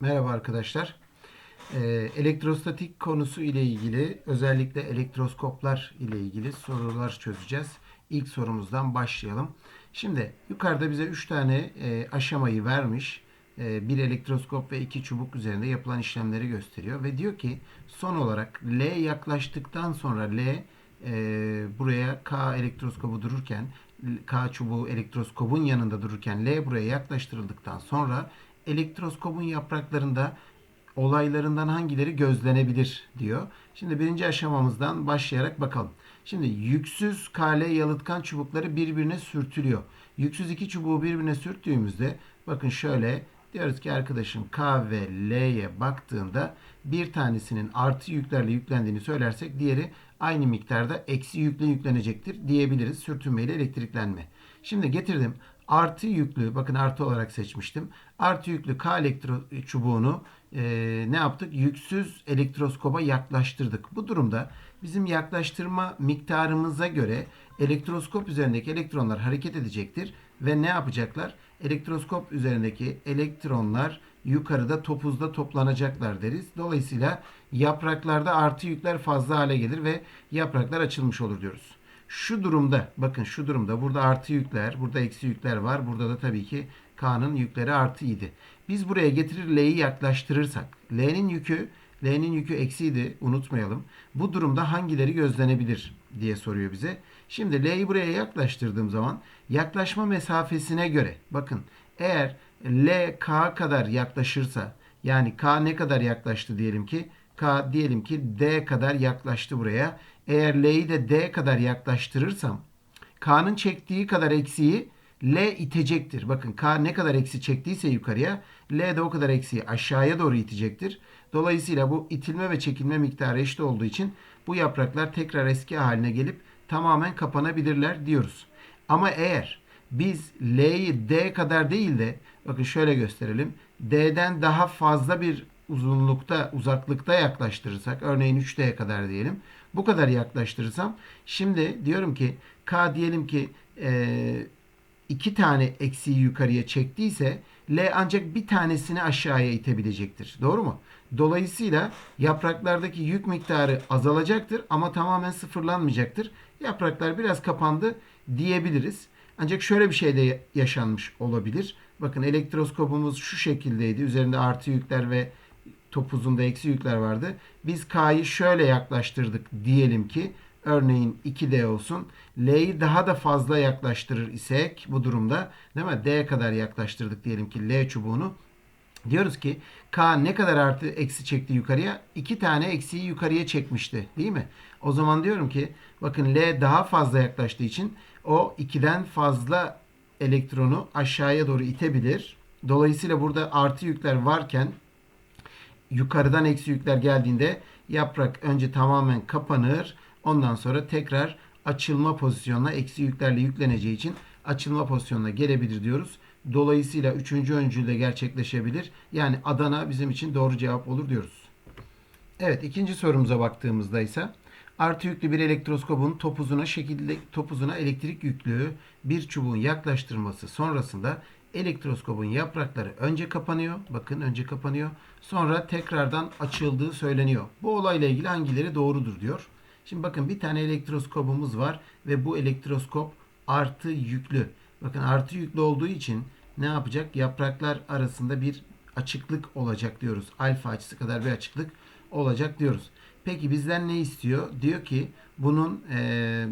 Merhaba arkadaşlar. Ee, elektrostatik konusu ile ilgili özellikle elektroskoplar ile ilgili sorular çözeceğiz. İlk sorumuzdan başlayalım. Şimdi yukarıda bize 3 tane e, aşamayı vermiş. E, bir elektroskop ve iki çubuk üzerinde yapılan işlemleri gösteriyor. Ve diyor ki son olarak L yaklaştıktan sonra L e, buraya K elektroskobu dururken K çubuğu elektroskobun yanında dururken L buraya yaklaştırıldıktan sonra elektroskobun yapraklarında olaylarından hangileri gözlenebilir diyor. Şimdi birinci aşamamızdan başlayarak bakalım. Şimdi yüksüz kale yalıtkan çubukları birbirine sürtülüyor. Yüksüz iki çubuğu birbirine sürttüğümüzde bakın şöyle diyoruz ki arkadaşım K ve L'ye baktığında bir tanesinin artı yüklerle yüklendiğini söylersek diğeri aynı miktarda eksi yükle yüklenecektir diyebiliriz. Sürtünmeyle elektriklenme. Şimdi getirdim artı yüklü bakın artı olarak seçmiştim. Artı yüklü K elektro çubuğunu e, ne yaptık? Yüksüz elektroskoba yaklaştırdık. Bu durumda bizim yaklaştırma miktarımıza göre elektroskop üzerindeki elektronlar hareket edecektir ve ne yapacaklar? Elektroskop üzerindeki elektronlar yukarıda topuzda toplanacaklar deriz. Dolayısıyla yapraklarda artı yükler fazla hale gelir ve yapraklar açılmış olur diyoruz. Şu durumda bakın şu durumda burada artı yükler, burada eksi yükler var. Burada da tabii ki K'nın yükleri artı idi. Biz buraya getirir L'yi yaklaştırırsak L'nin yükü L'nin yükü eksiydi unutmayalım. Bu durumda hangileri gözlenebilir diye soruyor bize. Şimdi L'yi buraya yaklaştırdığım zaman yaklaşma mesafesine göre bakın eğer L K kadar yaklaşırsa yani K ne kadar yaklaştı diyelim ki K diyelim ki D kadar yaklaştı buraya. Eğer L'yi de D kadar yaklaştırırsam K'nın çektiği kadar eksiği L itecektir. Bakın K ne kadar eksi çektiyse yukarıya L de o kadar eksiği aşağıya doğru itecektir. Dolayısıyla bu itilme ve çekilme miktarı eşit olduğu için bu yapraklar tekrar eski haline gelip tamamen kapanabilirler diyoruz. Ama eğer biz L'yi D kadar değil de bakın şöyle gösterelim. D'den daha fazla bir uzunlukta, uzaklıkta yaklaştırırsak örneğin 3D'ye kadar diyelim. Bu kadar yaklaştırırsam şimdi diyorum ki K diyelim ki e, iki tane eksiği yukarıya çektiyse L ancak bir tanesini aşağıya itebilecektir. Doğru mu? Dolayısıyla yapraklardaki yük miktarı azalacaktır ama tamamen sıfırlanmayacaktır. Yapraklar biraz kapandı diyebiliriz. Ancak şöyle bir şey de yaşanmış olabilir. Bakın elektroskopumuz şu şekildeydi. Üzerinde artı yükler ve topuzunda eksi yükler vardı. Biz K'yı şöyle yaklaştırdık diyelim ki örneğin 2D olsun. L'yi daha da fazla yaklaştırır isek bu durumda değil mi? D kadar yaklaştırdık diyelim ki L çubuğunu. Diyoruz ki K ne kadar artı eksi çekti yukarıya? İki tane eksiği yukarıya çekmişti değil mi? O zaman diyorum ki bakın L daha fazla yaklaştığı için o 2'den fazla elektronu aşağıya doğru itebilir. Dolayısıyla burada artı yükler varken yukarıdan eksi yükler geldiğinde yaprak önce tamamen kapanır. Ondan sonra tekrar açılma pozisyonuna eksi yüklerle yükleneceği için açılma pozisyonuna gelebilir diyoruz. Dolayısıyla üçüncü öncülde gerçekleşebilir. Yani Adana bizim için doğru cevap olur diyoruz. Evet ikinci sorumuza baktığımızda ise artı yüklü bir elektroskopun topuzuna şekilde topuzuna elektrik yüklü bir çubuğun yaklaştırılması sonrasında elektroskopun yaprakları önce kapanıyor. Bakın önce kapanıyor. Sonra tekrardan açıldığı söyleniyor. Bu olayla ilgili hangileri doğrudur diyor. Şimdi bakın bir tane elektroskopumuz var ve bu elektroskop artı yüklü. Bakın artı yüklü olduğu için ne yapacak? Yapraklar arasında bir açıklık olacak diyoruz. Alfa açısı kadar bir açıklık olacak diyoruz. Peki bizden ne istiyor? Diyor ki bunun ee,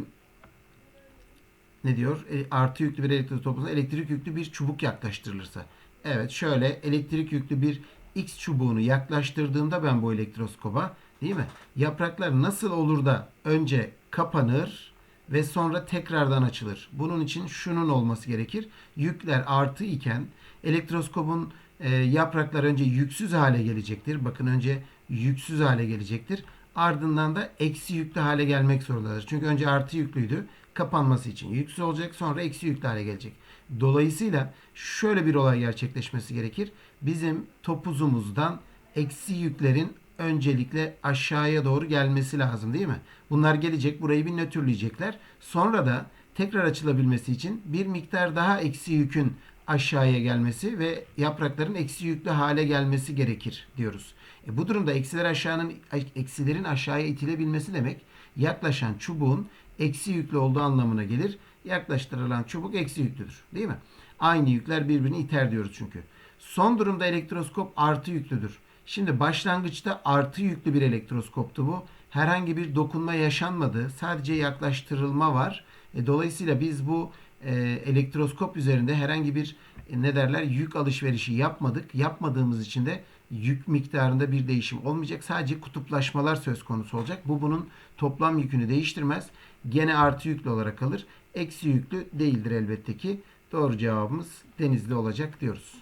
ne diyor? E, artı yüklü bir elektrik topuna elektrik yüklü bir çubuk yaklaştırılırsa. Evet şöyle elektrik yüklü bir X çubuğunu yaklaştırdığımda ben bu elektroskoba değil mi? Yapraklar nasıl olur da önce kapanır ve sonra tekrardan açılır. Bunun için şunun olması gerekir. Yükler artı iken elektroskopun e, yapraklar önce yüksüz hale gelecektir. Bakın önce yüksüz hale gelecektir. Ardından da eksi yüklü hale gelmek zorundadır. Çünkü önce artı yüklüydü. Kapanması için yüksüz olacak sonra eksi yüklü gelecek. Dolayısıyla şöyle bir olay gerçekleşmesi gerekir. Bizim topuzumuzdan eksi yüklerin öncelikle aşağıya doğru gelmesi lazım değil mi? Bunlar gelecek burayı bir nötrleyecekler. Sonra da tekrar açılabilmesi için bir miktar daha eksi yükün aşağıya gelmesi ve yaprakların eksi yüklü hale gelmesi gerekir diyoruz. E bu durumda eksiler aşağının eksilerin aşağıya itilebilmesi demek yaklaşan çubuğun eksi yüklü olduğu anlamına gelir. Yaklaştırılan çubuk eksi yüklüdür. Değil mi? Aynı yükler birbirini iter diyoruz çünkü. Son durumda elektroskop artı yüklüdür. Şimdi başlangıçta artı yüklü bir elektroskoptu bu. Herhangi bir dokunma yaşanmadı. Sadece yaklaştırılma var. E, dolayısıyla biz bu e, elektroskop üzerinde herhangi bir e, ne derler yük alışverişi yapmadık. Yapmadığımız için de yük miktarında bir değişim olmayacak. Sadece kutuplaşmalar söz konusu olacak. Bu bunun toplam yükünü değiştirmez. Gene artı yüklü olarak kalır. Eksi yüklü değildir elbette ki. Doğru cevabımız denizli olacak diyoruz.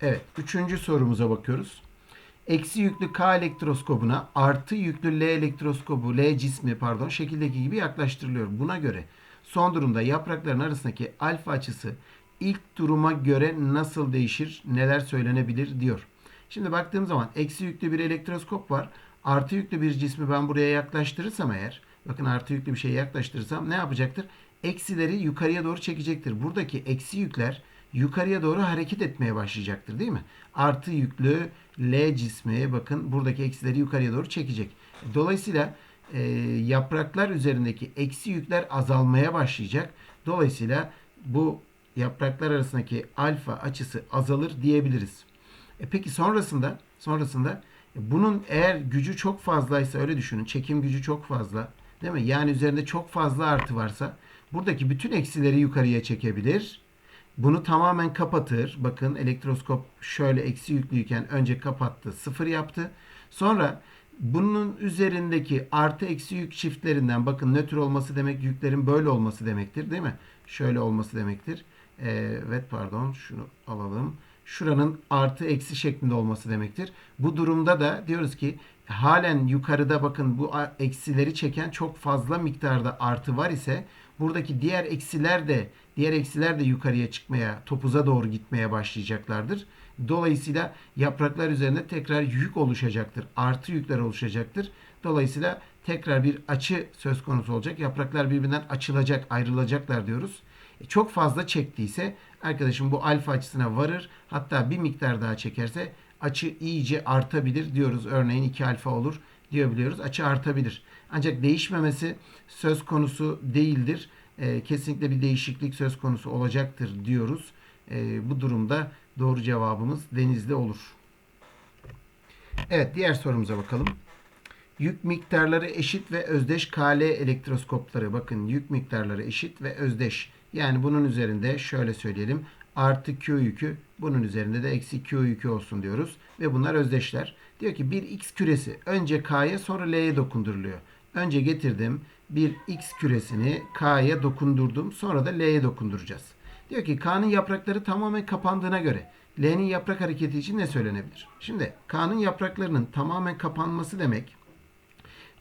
Evet. Üçüncü sorumuza bakıyoruz. Eksi yüklü K elektroskobuna artı yüklü L elektroskobu, L cismi pardon şekildeki gibi yaklaştırılıyor. Buna göre son durumda yaprakların arasındaki alfa açısı ilk duruma göre nasıl değişir, neler söylenebilir diyor. Şimdi baktığım zaman eksi yüklü bir elektroskop var. Artı yüklü bir cismi ben buraya yaklaştırırsam eğer, bakın artı yüklü bir şeyi yaklaştırırsam ne yapacaktır? Eksileri yukarıya doğru çekecektir. Buradaki eksi yükler yukarıya doğru hareket etmeye başlayacaktır değil mi? Artı yüklü L cismi bakın buradaki eksileri yukarıya doğru çekecek. Dolayısıyla e, yapraklar üzerindeki eksi yükler azalmaya başlayacak. Dolayısıyla bu yapraklar arasındaki alfa açısı azalır diyebiliriz. E peki sonrasında sonrasında e, bunun eğer gücü çok fazlaysa öyle düşünün. Çekim gücü çok fazla. Değil mi? Yani üzerinde çok fazla artı varsa buradaki bütün eksileri yukarıya çekebilir. Bunu tamamen kapatır. Bakın elektroskop şöyle eksi yüklüyken önce kapattı, sıfır yaptı. Sonra bunun üzerindeki artı eksi yük çiftlerinden bakın nötr olması demek yüklerin böyle olması demektir değil mi? Şöyle olması demektir. Ee, evet pardon şunu alalım. Şuranın artı eksi şeklinde olması demektir. Bu durumda da diyoruz ki halen yukarıda bakın bu eksileri çeken çok fazla miktarda artı var ise buradaki diğer eksiler de diğer eksiler de yukarıya çıkmaya, topuza doğru gitmeye başlayacaklardır. Dolayısıyla yapraklar üzerinde tekrar yük oluşacaktır. Artı yükler oluşacaktır. Dolayısıyla tekrar bir açı söz konusu olacak. Yapraklar birbirinden açılacak, ayrılacaklar diyoruz. E, çok fazla çektiyse arkadaşım bu alfa açısına varır. Hatta bir miktar daha çekerse açı iyice artabilir diyoruz. Örneğin 2 alfa olur diyebiliyoruz. Açı artabilir. Ancak değişmemesi söz konusu değildir. E, kesinlikle bir değişiklik söz konusu olacaktır diyoruz. E, bu durumda doğru cevabımız denizli olur. Evet diğer sorumuza bakalım. Yük miktarları eşit ve özdeş KL elektroskopları. Bakın yük miktarları eşit ve özdeş. Yani bunun üzerinde şöyle söyleyelim. Artı Q yükü bunun üzerinde de eksi Q yükü olsun diyoruz. Ve bunlar özdeşler. Diyor ki bir X küresi önce K'ya sonra L'ye dokunduruluyor. Önce getirdim bir X küresini K'ya dokundurdum. Sonra da L'ye dokunduracağız. Diyor ki K'nın yaprakları tamamen kapandığına göre L'nin yaprak hareketi için ne söylenebilir? Şimdi K'nın yapraklarının tamamen kapanması demek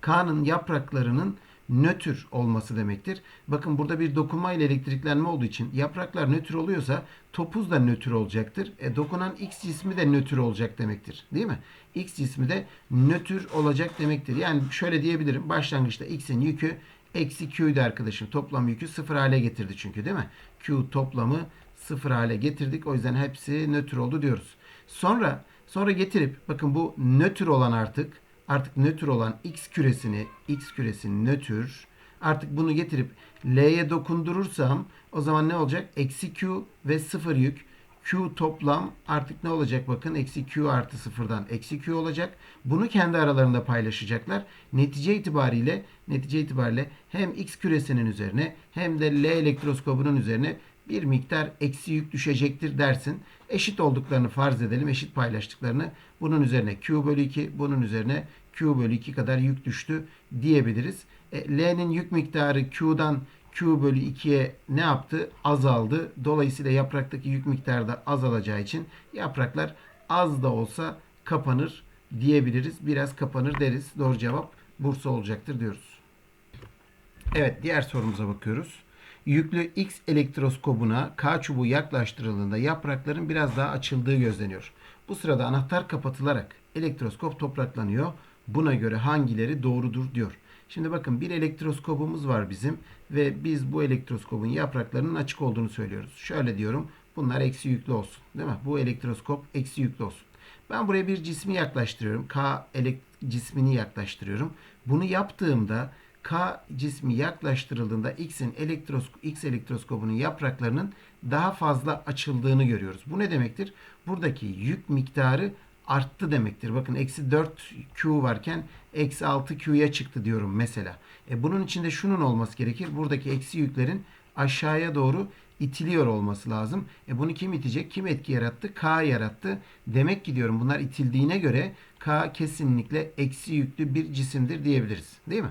K'nın yapraklarının nötr olması demektir. Bakın burada bir dokunma ile elektriklenme olduğu için yapraklar nötr oluyorsa topuz da nötr olacaktır. E, dokunan X cismi de nötr olacak demektir. Değil mi? X cismi de nötr olacak demektir. Yani şöyle diyebilirim. Başlangıçta X'in yükü eksi Q'ydu arkadaşım. Toplam yükü sıfır hale getirdi çünkü değil mi? Q toplamı sıfır hale getirdik. O yüzden hepsi nötr oldu diyoruz. Sonra sonra getirip bakın bu nötr olan artık artık nötr olan x küresini, x küresi nötr. Artık bunu getirip L'ye dokundurursam o zaman ne olacak? Eksi Q ve sıfır yük. Q toplam artık ne olacak bakın eksi Q artı sıfırdan eksi Q olacak. Bunu kendi aralarında paylaşacaklar. Netice itibariyle netice itibariyle hem X küresinin üzerine hem de L elektroskobunun üzerine bir miktar eksi yük düşecektir dersin. Eşit olduklarını farz edelim. Eşit paylaştıklarını. Bunun üzerine Q bölü 2, bunun üzerine Q bölü 2 kadar yük düştü diyebiliriz. E, L'nin yük miktarı Q'dan Q bölü 2'ye ne yaptı? Azaldı. Dolayısıyla yapraktaki yük miktarı da azalacağı için yapraklar az da olsa kapanır diyebiliriz. Biraz kapanır deriz. Doğru cevap Bursa olacaktır diyoruz. Evet diğer sorumuza bakıyoruz. Yüklü X elektroskobuna K çubuğu yaklaştırıldığında yaprakların biraz daha açıldığı gözleniyor. Bu sırada anahtar kapatılarak elektroskop topraklanıyor. Buna göre hangileri doğrudur diyor. Şimdi bakın bir elektroskopumuz var bizim ve biz bu elektroskopun yapraklarının açık olduğunu söylüyoruz. Şöyle diyorum. Bunlar eksi yüklü olsun. Değil mi? Bu elektroskop eksi yüklü olsun. Ben buraya bir cismi yaklaştırıyorum. K elek cismini yaklaştırıyorum. Bunu yaptığımda K cismi yaklaştırıldığında X'in elektrosk X elektroskopunun yapraklarının daha fazla açıldığını görüyoruz. Bu ne demektir? Buradaki yük miktarı arttı demektir. Bakın eksi 4Q varken eksi 6Q'ya çıktı diyorum mesela. E bunun içinde şunun olması gerekir. Buradaki eksi yüklerin aşağıya doğru itiliyor olması lazım. E bunu kim itecek? Kim etki yarattı? K yarattı. Demek ki diyorum bunlar itildiğine göre K kesinlikle eksi yüklü bir cisimdir diyebiliriz. Değil mi?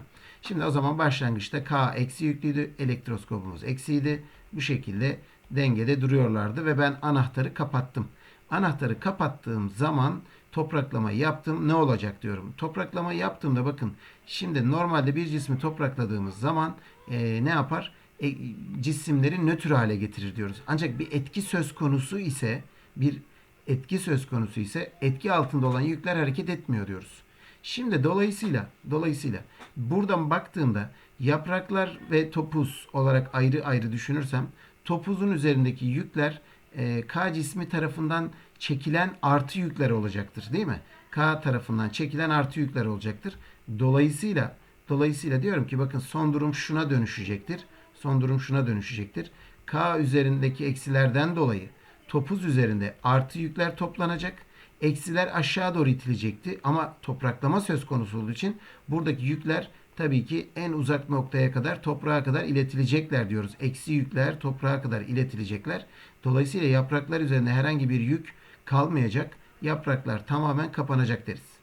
Şimdi o zaman başlangıçta K eksi yüklüydü. Elektroskopumuz eksiydi. Bu şekilde dengede duruyorlardı ve ben anahtarı kapattım. Anahtarı kapattığım zaman topraklama yaptım. Ne olacak diyorum. Topraklama yaptığımda bakın şimdi normalde bir cismi toprakladığımız zaman e, ne yapar? E, cisimleri nötr hale getirir diyoruz. Ancak bir etki söz konusu ise bir etki söz konusu ise etki altında olan yükler hareket etmiyor diyoruz. Şimdi dolayısıyla dolayısıyla buradan baktığımda yapraklar ve topuz olarak ayrı ayrı düşünürsem topuzun üzerindeki yükler e, K cismi tarafından çekilen artı yükler olacaktır değil mi? K tarafından çekilen artı yükler olacaktır. Dolayısıyla dolayısıyla diyorum ki bakın son durum şuna dönüşecektir. Son durum şuna dönüşecektir. K üzerindeki eksilerden dolayı topuz üzerinde artı yükler toplanacak. Eksiler aşağı doğru itilecekti ama topraklama söz konusu olduğu için buradaki yükler tabii ki en uzak noktaya kadar toprağa kadar iletilecekler diyoruz. Eksi yükler toprağa kadar iletilecekler. Dolayısıyla yapraklar üzerinde herhangi bir yük kalmayacak. Yapraklar tamamen kapanacak deriz.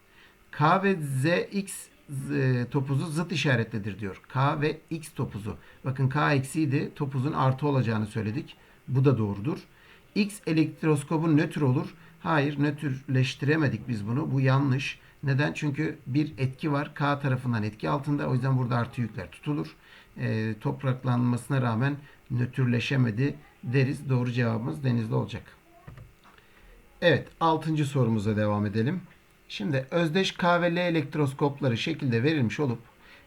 K ve Z, X e, topuzu zıt işaretlidir diyor. K ve X topuzu. Bakın K eksiydi. Topuzun artı olacağını söyledik. Bu da doğrudur. X elektroskobu nötr olur. Hayır nötrleştiremedik biz bunu. Bu yanlış. Neden? Çünkü bir etki var. K tarafından etki altında. O yüzden burada artı yükler tutulur. E, topraklanmasına rağmen nötrleşemedi deriz. Doğru cevabımız denizde olacak. Evet. Altıncı sorumuza devam edelim. Şimdi özdeş K ve L elektroskopları şekilde verilmiş olup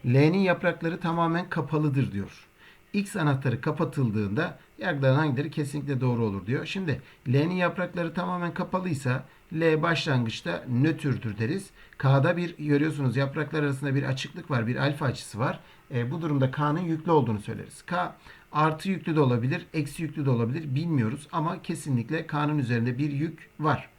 L'nin yaprakları tamamen kapalıdır diyor. X anahtarı kapatıldığında yargılanan hangileri kesinlikle doğru olur diyor. Şimdi L'nin yaprakları tamamen kapalıysa L başlangıçta nötrdür deriz. K'da bir görüyorsunuz yapraklar arasında bir açıklık var. Bir alfa açısı var. E, bu durumda K'nın yüklü olduğunu söyleriz. K artı yüklü de olabilir, eksi yüklü de olabilir bilmiyoruz ama kesinlikle K'nın üzerinde bir yük var.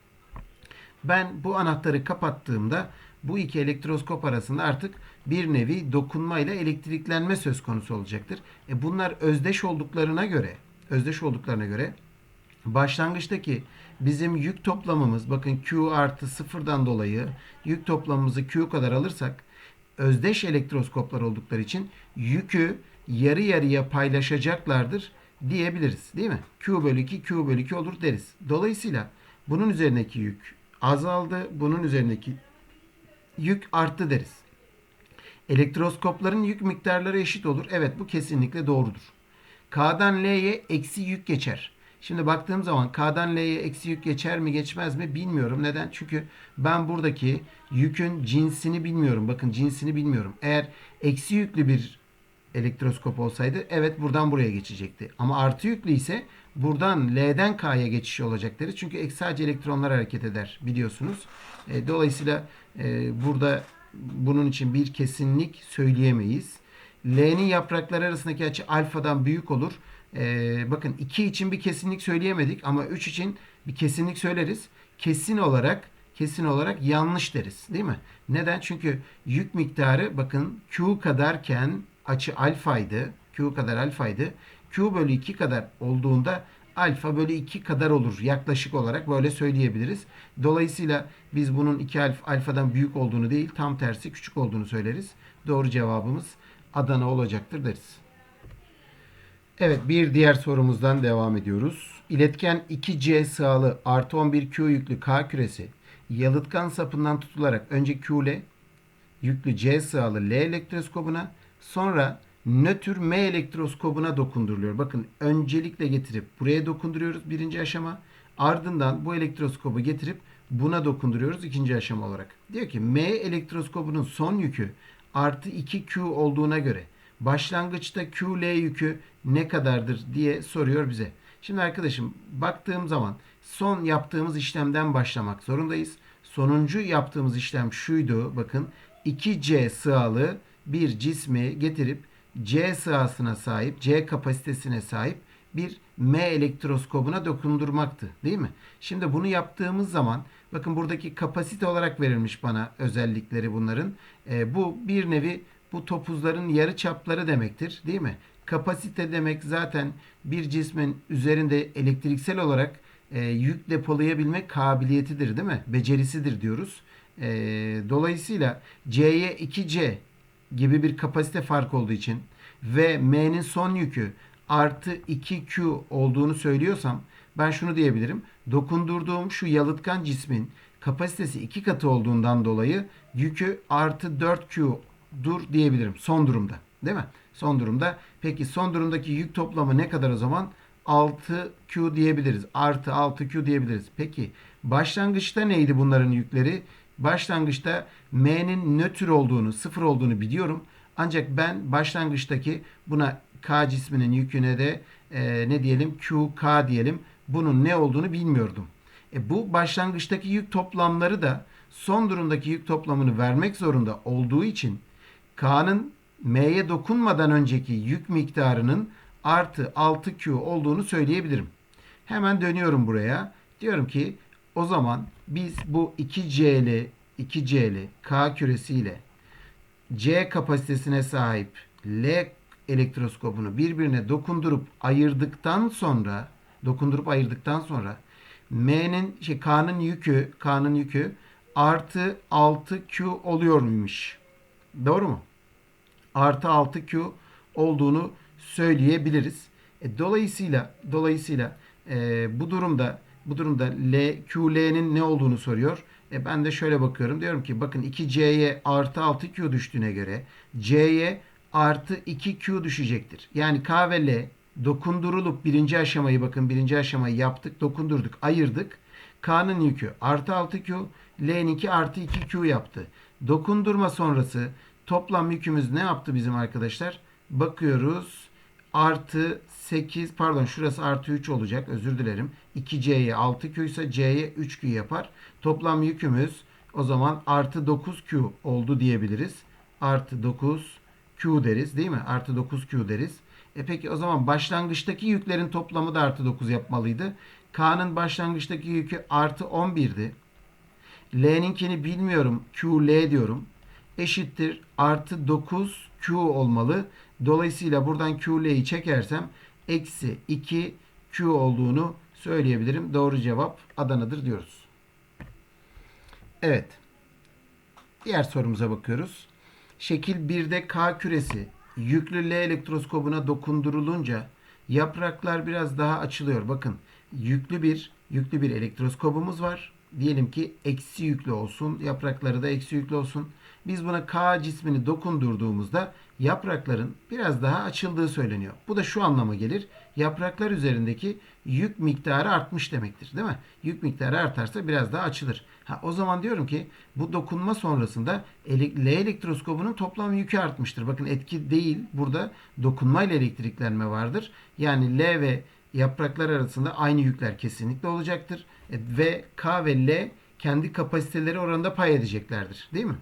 Ben bu anahtarı kapattığımda bu iki elektroskop arasında artık bir nevi dokunma ile elektriklenme söz konusu olacaktır. E bunlar özdeş olduklarına göre, özdeş olduklarına göre başlangıçtaki bizim yük toplamımız bakın Q artı sıfırdan dolayı yük toplamımızı Q kadar alırsak özdeş elektroskoplar oldukları için yükü yarı yarıya paylaşacaklardır diyebiliriz. Değil mi? Q bölü 2 Q bölü 2 olur deriz. Dolayısıyla bunun üzerindeki yük azaldı. Bunun üzerindeki yük arttı deriz. Elektroskopların yük miktarları eşit olur. Evet bu kesinlikle doğrudur. K'dan L'ye eksi yük geçer. Şimdi baktığım zaman K'dan L'ye eksi yük geçer mi geçmez mi bilmiyorum. Neden? Çünkü ben buradaki yükün cinsini bilmiyorum. Bakın cinsini bilmiyorum. Eğer eksi yüklü bir elektroskop olsaydı evet buradan buraya geçecekti. Ama artı yüklü ise buradan L'den K'ya geçiş olacak deriz. Çünkü sadece elektronlar hareket eder biliyorsunuz. E, dolayısıyla e, burada bunun için bir kesinlik söyleyemeyiz. L'nin yaprakları arasındaki açı alfadan büyük olur. E, bakın 2 için bir kesinlik söyleyemedik ama 3 için bir kesinlik söyleriz. Kesin olarak kesin olarak yanlış deriz. Değil mi? Neden? Çünkü yük miktarı bakın Q kadarken açı alfaydı. Q kadar alfaydı. Q bölü 2 kadar olduğunda alfa bölü 2 kadar olur. Yaklaşık olarak böyle söyleyebiliriz. Dolayısıyla biz bunun 2 alfa, alfadan büyük olduğunu değil tam tersi küçük olduğunu söyleriz. Doğru cevabımız Adana olacaktır deriz. Evet bir diğer sorumuzdan devam ediyoruz. İletken 2C sağlı artı 11Q yüklü K küresi yalıtkan sapından tutularak önce Q'le yüklü C sağlı L elektroskobuna sonra nötr M elektroskobuna dokunduruluyor. Bakın öncelikle getirip buraya dokunduruyoruz birinci aşama. Ardından bu elektroskobu getirip buna dokunduruyoruz ikinci aşama olarak. Diyor ki M elektroskobunun son yükü artı 2Q olduğuna göre başlangıçta QL yükü ne kadardır diye soruyor bize. Şimdi arkadaşım baktığım zaman son yaptığımız işlemden başlamak zorundayız. Sonuncu yaptığımız işlem şuydu. Bakın 2C sığalı bir cismi getirip C sığasına sahip, C kapasitesine sahip bir M elektroskobuna dokundurmaktı. Değil mi? Şimdi bunu yaptığımız zaman bakın buradaki kapasite olarak verilmiş bana özellikleri bunların. E, bu bir nevi bu topuzların yarı çapları demektir. Değil mi? Kapasite demek zaten bir cismin üzerinde elektriksel olarak e, yük depolayabilme kabiliyetidir değil mi? Becerisidir diyoruz. E, dolayısıyla C'ye 2C gibi bir kapasite farkı olduğu için ve M'nin son yükü artı 2Q olduğunu söylüyorsam ben şunu diyebilirim. Dokundurduğum şu yalıtkan cismin kapasitesi iki katı olduğundan dolayı yükü artı 4Q dur diyebilirim son durumda. Değil mi? Son durumda. Peki son durumdaki yük toplamı ne kadar o zaman? 6Q diyebiliriz. Artı 6Q diyebiliriz. Peki başlangıçta neydi bunların yükleri? Başlangıçta M'nin nötr olduğunu, sıfır olduğunu biliyorum. Ancak ben başlangıçtaki buna K cisminin yüküne de e, ne diyelim QK diyelim. Bunun ne olduğunu bilmiyordum. E, bu başlangıçtaki yük toplamları da son durumdaki yük toplamını vermek zorunda olduğu için K'nın M'ye dokunmadan önceki yük miktarının artı 6Q olduğunu söyleyebilirim. Hemen dönüyorum buraya. Diyorum ki o zaman biz bu 2C'li 2C'li K küresiyle C kapasitesine sahip L elektroskopunu birbirine dokundurup ayırdıktan sonra dokundurup ayırdıktan sonra M'nin şey K'nın yükü K'nın yükü artı 6Q oluyor muymuş? Doğru mu? Artı 6Q olduğunu söyleyebiliriz. E, dolayısıyla dolayısıyla e, bu durumda bu durumda L, QL'nin ne olduğunu soruyor. E, ben de şöyle bakıyorum. Diyorum ki bakın 2C'ye artı 6Q düştüğüne göre C'ye artı 2Q düşecektir. Yani K ve L dokundurulup birinci aşamayı bakın birinci aşamayı yaptık dokundurduk ayırdık. K'nın yükü artı 6Q L'ninki artı 2Q yaptı. Dokundurma sonrası toplam yükümüz ne yaptı bizim arkadaşlar? Bakıyoruz artı 8 pardon şurası artı 3 olacak özür dilerim. 2C'ye 6Q ise C'ye 3Q yapar. Toplam yükümüz o zaman artı 9Q oldu diyebiliriz. Artı 9Q deriz değil mi? Artı 9Q deriz. E peki o zaman başlangıçtaki yüklerin toplamı da artı 9 yapmalıydı. K'nın başlangıçtaki yükü artı 11'di. L'ninkini bilmiyorum. QL diyorum. Eşittir artı 9Q olmalı. Dolayısıyla buradan QL'yi çekersem eksi 2Q olduğunu söyleyebilirim. Doğru cevap Adana'dır diyoruz. Evet. Diğer sorumuza bakıyoruz. Şekil 1'de K küresi yüklü L elektroskobuna dokundurulunca yapraklar biraz daha açılıyor. Bakın yüklü bir yüklü bir elektroskobumuz var. Diyelim ki eksi yüklü olsun. Yaprakları da eksi yüklü olsun. Biz buna K cismini dokundurduğumuzda yaprakların biraz daha açıldığı söyleniyor. Bu da şu anlama gelir. Yapraklar üzerindeki yük miktarı artmış demektir. Değil mi? Yük miktarı artarsa biraz daha açılır. Ha, o zaman diyorum ki bu dokunma sonrasında L elektroskobunun toplam yükü artmıştır. Bakın etki değil. Burada dokunmayla elektriklenme vardır. Yani L ve yapraklar arasında aynı yükler kesinlikle olacaktır. E, ve K ve L kendi kapasiteleri oranında pay edeceklerdir. Değil mi?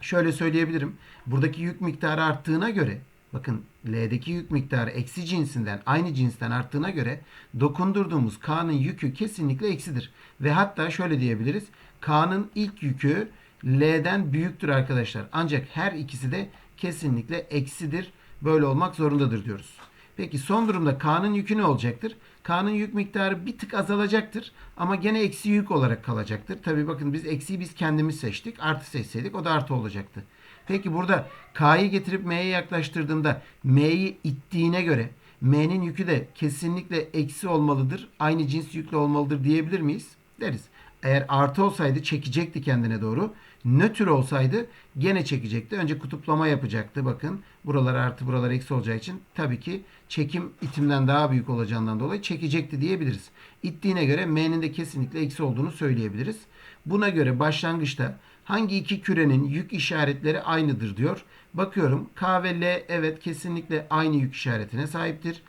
Şöyle söyleyebilirim. Buradaki yük miktarı arttığına göre bakın L'deki yük miktarı eksi cinsinden aynı cinsten arttığına göre dokundurduğumuz K'nın yükü kesinlikle eksidir. Ve hatta şöyle diyebiliriz. K'nın ilk yükü L'den büyüktür arkadaşlar. Ancak her ikisi de kesinlikle eksidir. Böyle olmak zorundadır diyoruz. Peki son durumda K'nın yükü ne olacaktır? K'nın yük miktarı bir tık azalacaktır ama gene eksi yük olarak kalacaktır. Tabi bakın biz eksiyi biz kendimiz seçtik. Artı seçseydik o da artı olacaktı. Peki burada K'yı getirip M'ye yaklaştırdığımda M'yi ittiğine göre M'nin yükü de kesinlikle eksi olmalıdır. Aynı cins yüklü olmalıdır diyebilir miyiz? Deriz. Eğer artı olsaydı çekecekti kendine doğru. Nötr olsaydı gene çekecekti. Önce kutuplama yapacaktı. Bakın buralar artı buralar eksi olacağı için tabii ki çekim itimden daha büyük olacağından dolayı çekecekti diyebiliriz. İttiğine göre M'nin de kesinlikle eksi olduğunu söyleyebiliriz. Buna göre başlangıçta hangi iki kürenin yük işaretleri aynıdır diyor. Bakıyorum K ve L evet kesinlikle aynı yük işaretine sahiptir.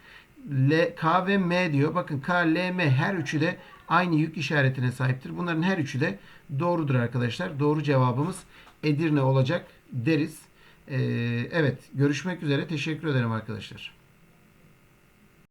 L, K ve M diyor. Bakın K, L, M her üçü de aynı yük işaretine sahiptir. Bunların her üçü de doğrudur arkadaşlar. Doğru cevabımız Edirne olacak deriz. Ee, evet görüşmek üzere. Teşekkür ederim arkadaşlar.